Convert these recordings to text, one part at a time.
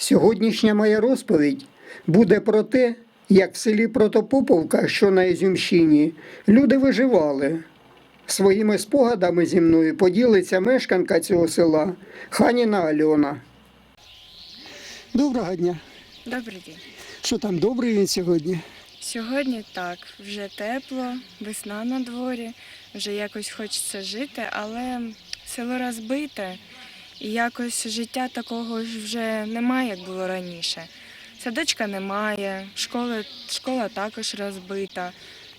Сьогоднішня моя розповідь буде про те, як в селі Протопоповка, що на Ізюмщині, люди виживали. Своїми спогадами зі мною поділиться мешканка цього села Ханіна Альона. Доброго дня. Добрий день. Що там добрий він сьогодні? Сьогодні так, вже тепло, весна на дворі, вже якось хочеться жити, але село розбите і якось життя такого ж вже немає, як було раніше. Садочка немає, школи, школа також розбита,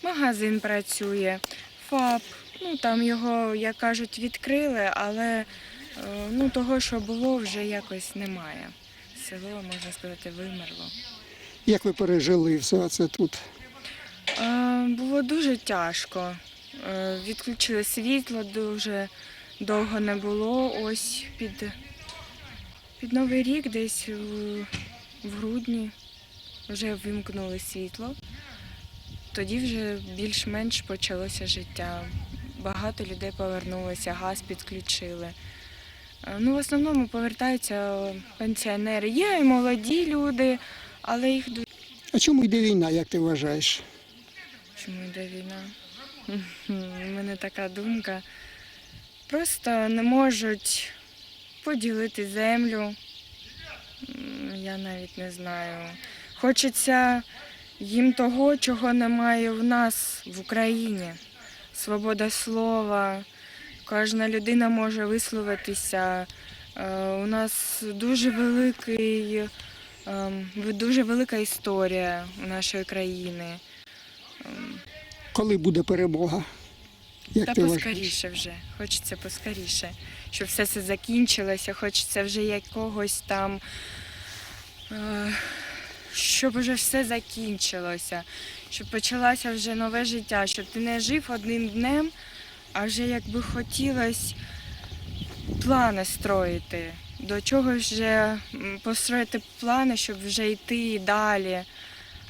магазин працює, ФАП, ну там його, як кажуть, відкрили, але е, ну, того, що було, вже якось немає. Село, можна сказати, вимерло. Як ви пережили все це тут? Е, Було дуже тяжко. Е, Відключили світло, дуже довго не було. Ось під, під Новий рік, десь в, в грудні, вже вимкнули світло. Тоді вже більш-менш почалося життя. Багато людей повернулося, газ підключили. Е, Ну, в основному повертаються пенсіонери. Є і молоді люди, але їх дуже. А чому йде війна, як ти вважаєш? Чому йде війна? У мене така думка. Просто не можуть поділити землю. Я навіть не знаю. Хочеться їм того, чого немає в нас в Україні. Свобода слова. Кожна людина може висловитися. Е, У нас дуже великий, ем, дуже велика історія у нашої країни. Коли буде перемога? Як Та ти вважаєш? поскоріше вже. Хочеться поскоріше, щоб все це закінчилося, хочеться вже якогось там, е, щоб вже все закінчилося, щоб почалося вже нове життя, щоб ти не жив одним днем, а вже якби хотілося плани строїти. До чого вже построїти плани, щоб вже йти далі.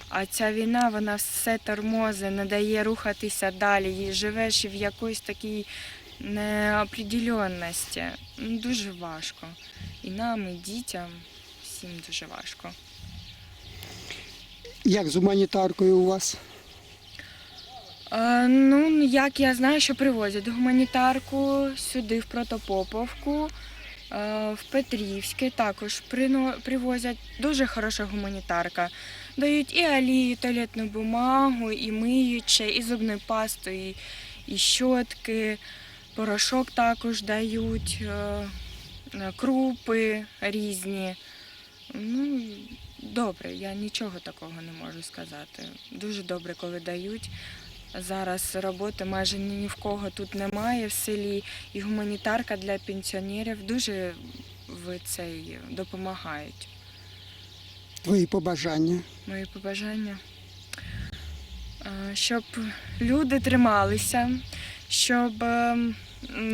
А ця війна, вона все тормозить, не дає рухатися далі. І живеш в якоїсь такій неопределенності. Ну, Дуже важко. І нам, і дітям, всім дуже важко. Як з гуманітаркою у вас? Е, ну, як я знаю, що привозять гуманітарку сюди, в Протопоповку, в Петрівське також привозять дуже хороша гуманітарка. Дають і олію, і туалетну бумагу, і миюче, і зубну пасту, і, і щотки, порошок також дають, е, е, крупи різні. Ну, добре, я нічого такого не можу сказати. Дуже добре, коли дають. Зараз роботи майже ні в кого тут немає в селі, і гуманітарка для пенсіонерів дуже в цей допомагають. Твої побажання? Мої побажання. Щоб люди трималися, щоб ем,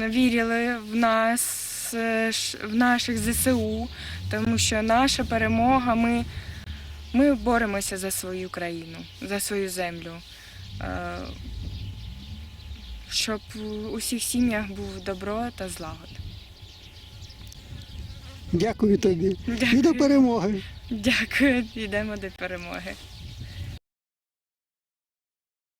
вірили в нас, е, в наших ЗСУ, тому що наша перемога, ми, ми боремося за свою країну, за свою землю. Е, Щоб у усіх сім'ях був добро та злагод. Дякую тобі. І до перемоги. Дякую, йдемо до перемоги.